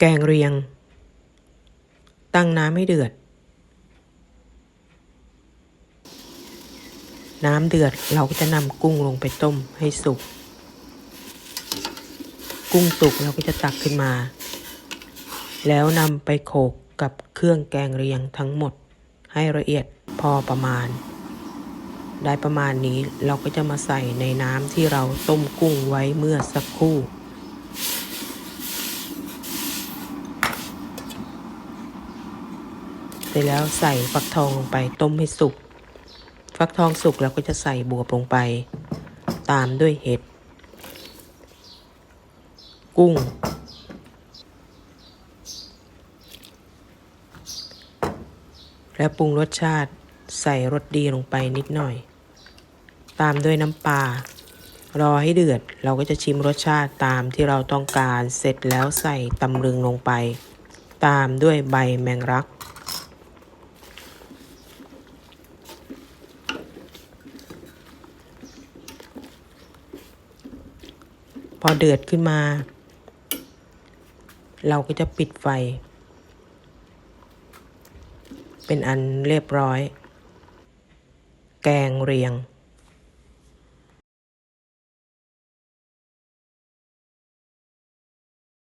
แกงเรียง ตั้งน้ำให้เดือด น้ำเดือดเราก็จะนำกุ้งลงไปต้มให้สุก กุ้งสุกเราก็จะตักขึ้นมา แล้วนำไปโขกกับเครื่องแกงเรียงทั้งหมดให้ละเอียดพอประมาณ ได้ประมาณนี้เราก็จะมาใส่ในน้ำที่เราต้มกุ้งไว้เมื่อสักครู่ เส ร็จแล้วใส่ฟักทองลงไปต้มให้สุก ฟักทองสุกเราก็จะใส่บวบลงไป ตามด้วยเห็ด กุ้ง และปรุงรสชาติใส่รสดีลงไปนิดหน่อย ตามด้วยน้ำปลารอให้เดือดเราก็จะชิมรสชาติตามที่เราต้องการเสร็จแล้วใส่ตำลึงลงไป ตามด้วยใบแมงลัก อเดือดขึ้นมา เราก็จะปิดไฟ เป็นอันเรียบร้อย แกงเรียง